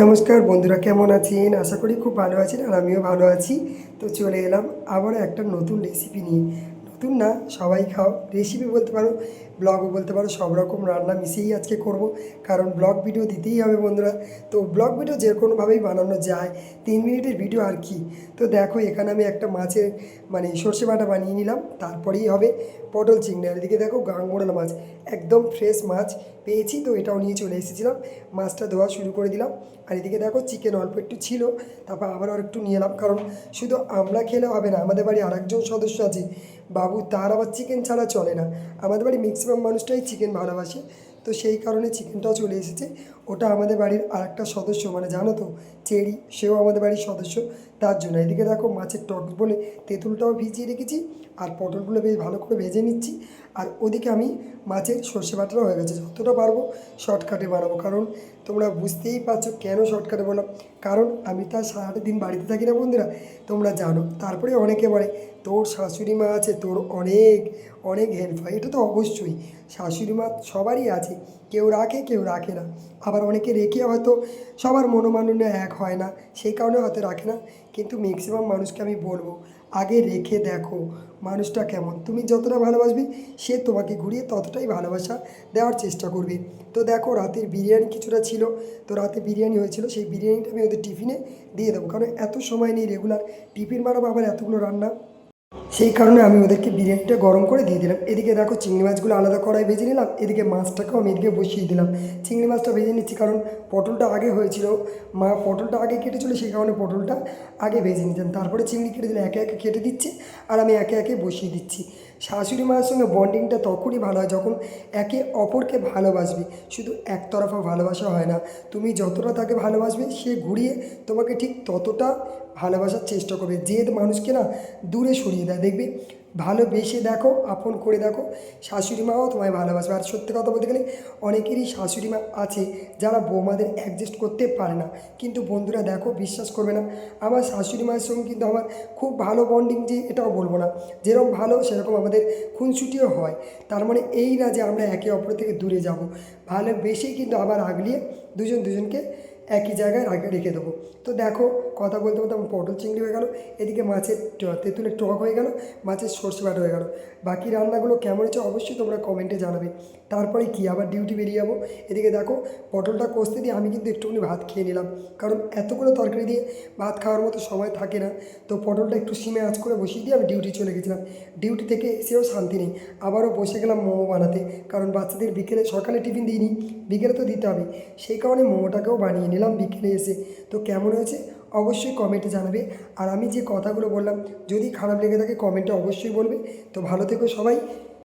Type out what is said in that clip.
নমস্কার বন্ধুরা, কেমন আছেন? আশা করি খুব ভালো আছেন আর আমিও ভালো আছি। তো চলে এলাম আবার একটা নতুন রেসিপি নিয়ে। নতুন না, সবাই খাও। রেসিপি বলতে পারো ব্লগও বলতে পারো, সব রকম রান্না মিশিয়েই আজকে করব। কারণ ব্লগ ভিডিও দিতেই হবে বন্ধুরা। তো ব্লগ ভিডিও যে কোনোভাবেই বানানো যায়, তিন মিনিটের ভিডিও আর কি? তো দেখো, এখানে আমি একটা মাছের মানে সর্ষে বাটা বানিয়ে নিলাম, তারপরেই হবে পটল চিংড়ি। আর এদিকে দেখো গাংমোড়াল মাছ, একদম ফ্রেশ মাছ পেয়েছি, তো এটাও নিয়ে চলে এসেছিলাম। মাছটা ধোয়া শুরু করে দিলাম। আর এদিকে দেখো চিকেন অল্প একটু ছিল, তারপর আবার আর একটু নিয়ে এলাম। কারণ শুধু আমরা খেলে হবে না, আমাদের বাড়ি আরেকজন সদস্য আছে, বাবু, তার আবার চিকেন ছাড়া চলে না। আমাদের বাড়ি ম্যাক্সিমাম মানুষটাই চিকেন ভালোবাসে তো সেই কারণে চিকেনটাও চলে এসেছে ওটা আমাদের বাড়ির আরেকটা সদস্য মানে জানো তো, চেরি, সেও আমাদের বাড়ির সদস্য, তার জন্য। এদিকে দেখো মাছের টক বলে তেঁতুলটাও ভিজিয়ে রেখেছি, আর পটলগুলো বেশ ভালো করে ভেজে নিচ্ছি। আর ওদিকে আমি মাছের সর্ষে বাটাটা হয়ে গেছে, যতটা পারব শর্টকাটে বানাবো। কারণ তোমরা বুঝতেই পারছ কেন শর্টকাটে বললাম কারণ আমি তো আর সারাটা দিন বাড়িতে থাকি না বন্ধুরা, তোমরা জানো। তারপরে অনেকে বলে, তোর শাশুড়ি মা আছে, তোর অনেক অনেক হেল্প হয়। এটা তো অবশ্যই, শাশুড়ি মা সবারই আছে, কেউ রাখে কেউ রাখে না। আবার অনেকে রেখে হয়তো সবার মনোমালিন্য এক হয় না, সেই কারণে হয়তো রাখে না। কিন্তু ম্যাক্সিমাম মানুষকে আমি বলব, আগে রেখে দেখো মানুষটা কেমন। তুমি যতটা ভালোবাসবে, সে তোমাকে ঘুরিয়ে ততটাই ভালোবাসা দেওয়ার চেষ্টা করবে। তো দেখো রাতের বিরিয়ানি কিছুটা ছিল, তো রাতে বিরিয়ানি হয়েছিল, সেই বিরিয়ানিটা আমি ওদের টিফিনে দিয়ে দেবো। কারণ এত সময় নেই রেগুলার। টিফিন বানাবো আবার এতগুলো রান্না। সেই কারণে আমি ওদেরকে বিরিয়ানিটা গরম করে দিয়ে দিলাম। এদিকে দেখো চিংড়ি মাছগুলো আলাদা কড়াই ভেজে নিলাম। এদিকে মাছটাকেও আমি এদিকে বসিয়ে দিলাম। চিংড়ি মাছটা ভেজে নিচ্ছি কারণ পটলটা আগে হয়েছিল। মা পটলটা আগে কেটেছিল সেই কারণে পটলটা আগে ভেজে নিতাম। তারপরে চিংড়ি কেটে দিলে একে একে কেটে দিচ্ছে আর আমি একে একে বসিয়ে দিচ্ছি। শাশুড়ি মায়ের সঙ্গে বন্ডিংটা তখনই ভালো হয় যখন একে অপরকে ভালোবাসবে। শুধু একতরফা ভালোবাসা হয় না। তুমি যতটা তাকে ভালোবাসবে সে ঘুরিয়ে তোমাকে ঠিক ততটা ভালোবাসার চেষ্টা করবে। জেদ মানুষকে না দূরে সরিয়ে দেয়। দেখবে ভালোবেসে দেখো, আপন করে দেখো, শাশুড়ি মাও তোমায় ভালোবাসবে। আর সত্যি কথা বলতে গেলে অনেকেরই শাশুড়ি মা আছে যারা বৌমাদের অ্যাডজাস্ট করতে পারে না। কিন্তু বন্ধুরা দেখো, বিশ্বাস করবে না। আমার শাশুড়ি মায়ের সঙ্গে কিন্তু আমার খুব ভালো বন্ডিং যে এটাও বলব না। যেরকম ভালো, সেরকম আমাদের খুনসুটিও হয়। তার মানে এই না যে আমরা একে অপর থেকে দূরে যাব। ভালোবেসেই কিন্তু আবার আগলিয়ে দুজন দুজনকে একই জায়গায় রেখে দেবো। তো দেখো কথা বলতে বলতে আমার পটল চিংড়ি হয়ে গেল, এদিকে মাছের তেঁতুলের টক হয়ে গেল, মাছের সর্ষে বাটা হয়ে গেল। বাকি রান্নাগুলো কেমন হচ্ছে অবশ্যই তোমরা কমেন্টে জানাবে। তারপরে কি, আবার ডিউটি বেরিয়ে যাব। এদিকে দেখো, পটলটা কষতে দিয়ে আমি কিন্তু একটুখানি ভাত খেয়ে নিলাম। কারণ এতগুলো তরকারি দিয়ে ভাত খাওয়ার মতো সময় থাকে না। তো পটলটা একটু সিমে আঁচ করে বসিয়ে দিয়ে আমি ডিউটি চলে গেছিলাম। ডিউটি থেকে এসেও শান্তি নেই। আবারও বসে গেলাম মোমো বানাতে। কারণ বাচ্চাদের বিকেলে সকালে টিফিন দিইনি, বিকেলে তো দিতে হবে। সেই কারণে মোমোটাকেও বানিয়ে নিলাম বিকেলে এসে। তো কেমন হয়েছে? অবশ্যই কমেন্টে জানাবে। আর আমি যে কথাগুলো বললাম, যদি খারাপ লেগে থাকে কমেন্টে অবশ্যই বলবে। তো ভালো থেকো সবাই।